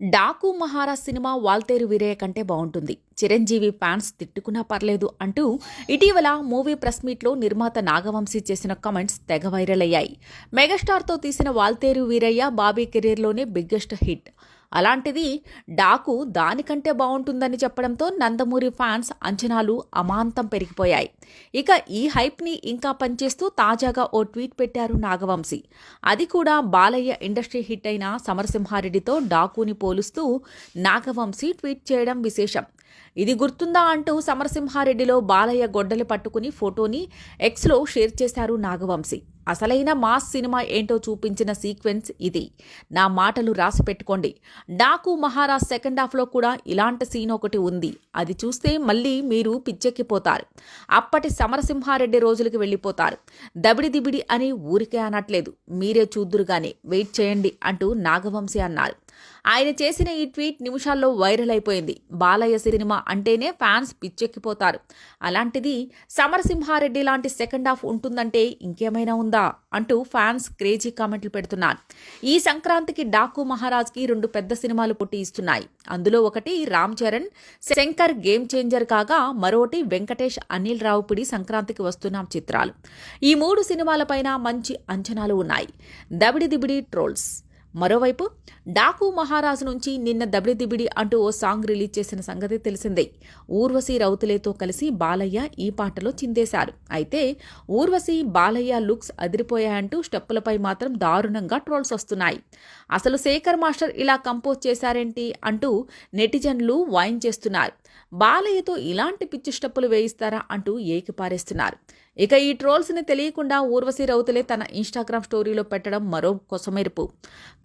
Daaku Maharaj cinema Waltair Veerayya కంటే బాగుంటుంది. Chiranjeevi fans తిట్టుకున్నా పర్లేదు అంటూ ఇటీవల మూవీ ప్రెస్ మీట్లో నిర్మాత నాగవంశీ చేసిన కమెంట్స్ తెగ వైరల్ అయ్యాయి. మెగాస్టార్తో తీసిన వాల్తేరు వీరయ్య బాబీ కెరీర్లోనే బిగ్గెస్ట్ హిట్. అలాంటిది డాకు దానికంటే బాగుంటుందని చెప్పడంతో నందమూరి ఫ్యాన్స్ అంచనాలు అమాంతం పెరిగిపోయాయి. ఇక ఈ హైప్ని ఇంకా పనిచేస్తూ తాజాగా ఓ ట్వీట్ పెట్టారు నాగవంశీ. అది కూడా బాలయ్య ఇండస్ట్రీ హిట్ అయిన సమరసింహారెడ్డితో డాకుని పోలుస్తూ నాగవంశీ ట్వీట్ చేయడం విశేషం. ఇది గుర్తుందా అంటూ సమరసింహారెడ్డిలో బాలయ్య గొడ్డలు పట్టుకుని ఫోటోని ఎక్స్లో షేర్ చేశారు నాగవంశీ. అసలైన మాస్ సినిమా ఏంటో చూపించిన సీక్వెన్స్ ఇది. నా మాటలు రాసి పెట్టుకోండి. డాకు మహారాజ్ సెకండ్ హాఫ్లో కూడా ఇలాంటి సీన్ ఒకటి ఉంది. అది చూస్తే మళ్ళీ మీరు పిచ్చెక్కిపోతారు. అప్పటి సమరసింహారెడ్డి రోజులకి వెళ్ళిపోతారు. దబిడి దిబిడి అని ఊరికే అనట్లేదు. మీరే చూద్దురుగానే వెయిట్ చేయండి అంటూ నాగవంశీ అన్నారు. ఆయన చేసిన ఈ ట్వీట్ నిమిషాల్లో వైరల్ అయిపోయింది. బాలయ్య సినిమా అంటేనే ఫ్యాన్స్ పిచ్చెక్కిపోతారు. అలాంటిది సమరసింహారెడ్డి లాంటి సెకండ్ హాఫ్ ఉంటుందంటే ఇంకేమైనా ఉందా? అంటూ ఫ్యాన్స్ క్రేజీ కామెంట్లు పెడుతున్నారు. ఈ సంక్రాంతికి డాకు మహారాజ్కి రెండు పెద్ద సినిమాలు పోటీ ఇస్తున్నాయి. అందులో ఒకటి రామ్ చరణ్ శంకర్ గేమ్ చేంజర్ కాగా మరోటి వెంకటేష్ అనిల్ రావుపిడి సంక్రాంతికి వస్తున్నాం చిత్రాలు. ఈ మూడు సినిమాలపైన మంచి అంచనాలు ఉన్నాయి. దబిడి దిబిడి ట్రోల్స్. మరోవైపు డాకు మహారాజు నుంచి నిన్న దబిడిదిబిడి అంటూ ఓ సాంగ్ రిలీజ్ చేసిన సంగతి తెలిసిందే. ఊర్వశి రౌతులేతో కలిసి బాలయ్య ఈ పాటలో చిందేశారు. అయితే ఊర్వశి బాలయ్య లుక్స్ అదిరిపోయాయంటూ స్టెప్పులపై మాత్రం దారుణంగా ట్రోల్స్ వస్తున్నాయి. అసలు శేఖర్ మాస్టర్ ఇలా కంపోజ్ చేశారేంటి అంటూ నెటిజన్లు వాయించేస్తున్నారు బాలయ్యతో ఇలాంటి పిచ్చి స్టెప్పులు వేయిస్తారా అంటూ ఏకిపారేస్తున్నారు. ఇక ఈ ట్రోల్స్ని తెలియకుండా ఊర్వశి రౌతులే తన ఇన్స్టాగ్రామ్ స్టోరీలో పెట్టడం మరో కొసమెరుపు.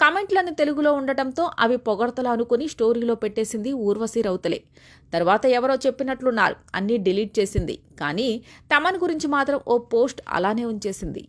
కామెంట్లను తెలుగులో ఉండటంతో అవి పొగడతలు అనుకుని స్టోరీలో పెట్టేసింది ఊర్వశి రౌతులే. తర్వాత ఎవరో చెప్పినట్లున్నారు అన్నీ డిలీట్ చేసింది. కానీ తమన్ గురించి మాత్రం ఓ పోస్ట్ అలానే ఉంచేసింది.